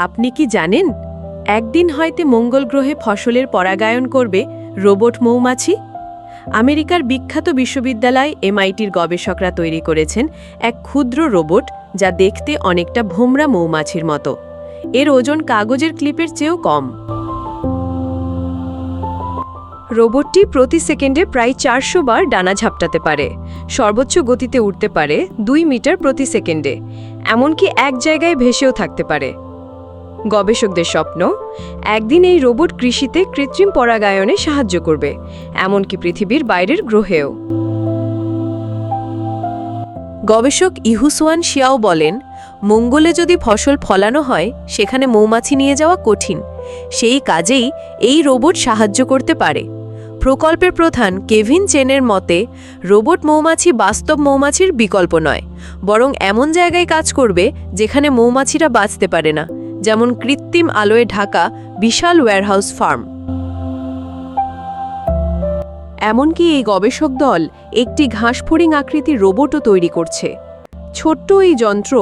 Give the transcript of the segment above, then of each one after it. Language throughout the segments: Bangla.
আপনি কি জানেন? একদিন হয়তো মঙ্গল গ্রহে ফসলের পরাগায়ন করবে রোবট মৌমাছি? আমেরিকার বিখ্যাত বিশ্ববিদ্যালয় এমআইটির গবেষকরা তৈরি করেছেন এক ক্ষুদ্র রোবট যা দেখতে অনেকটা ভোমরা মৌমাছির মতো। এর ওজন কাগজের ক্লিপের চেয়েও কম। রোবটটি প্রতি সেকেন্ডে প্রায় চারশো বার ডানা ঝাপটাতে পারে। সর্বোচ্চ গতিতে উঠতে পারে দুই মিটার প্রতি সেকেন্ডে। এমনকি এক জায়গায় ভেসেও থাকতে পারে। গবেষকদের স্বপ্ন, একদিন এই রোবট কৃষিতে কৃত্রিম পরাগায়নে সাহায্য করবে, এমনকি পৃথিবীর বাইরের গ্রহেও। গবেষক ইহুসুয়ান শিয়াও বলেন, মঙ্গলে যদি ফসল ফলানো হয়, সেখানে মৌমাছি নিয়ে যাওয়া কঠিন। সেই কাজেই এই রোবট সাহায্য করতে পারে। প্রকল্পের প্রধান কেভিন চেনের মতে, রোবট মৌমাছি বাস্তব মৌমাছির বিকল্প নয়, বরং এমন জায়গায় কাজ করবে, যেখানে মৌমাছিরা বাঁচতে পারে না। যেমন কৃত্রিম আলোয় ঢাকা বিশাল ওয়্যারহাউস ফার্ম এমনকি এই গবেষক দল একটি ঘাসফড়িং আকৃতির রোবটও তৈরি করছে। ছোট্ট এই যন্ত্র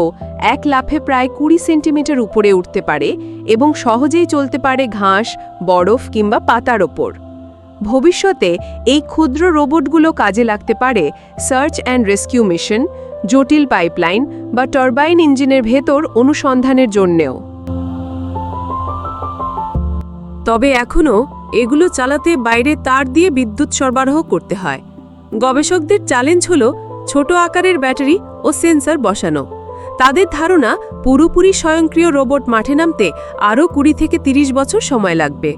এক লাফে প্রায় কুড়ি সেন্টিমিটার উপরে উঠতে পারে এবং সহজেই চলতে পারে ঘাস, বরফ কিংবা পাতার ওপর। ভবিষ্যতে এই ক্ষুদ্র রোবটগুলো কাজে লাগতে পারে সার্চ অ্যান্ড রেস্কিউ মিশন জটিল পাইপলাইন বা টারবাইন ইঞ্জিনের ভেতর অনুসন্ধানের জন্যেও। তবে এখনও এগুলো চালাতে বাইরে তার দিয়ে বিদ্যুৎ সরবরাহ করতে হয়। গবেষকদের চ্যালেঞ্জ হল ছোট আকারের ব্যাটারি ও সেন্সর বসানো। তাদের ধারণা পুরোপুরি স্বয়ংক্রিয় রোবট মাঠে নামতে আরও কুড়ি থেকে ৩০ বছর সময় লাগবে।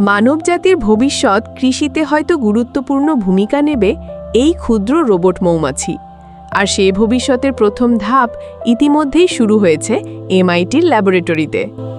মানবজাতির ভবিষ্যৎ কৃষিতে হয়তো গুরুত্বপূর্ণ ভূমিকা নেবে এই ক্ষুদ্র রোবট মৌমাছি। আর সে ভবিষ্যতের প্রথম ধাপ ইতিমধ্যেই শুরু হয়েছে এমআইটির ল্যাবরেটরিতে।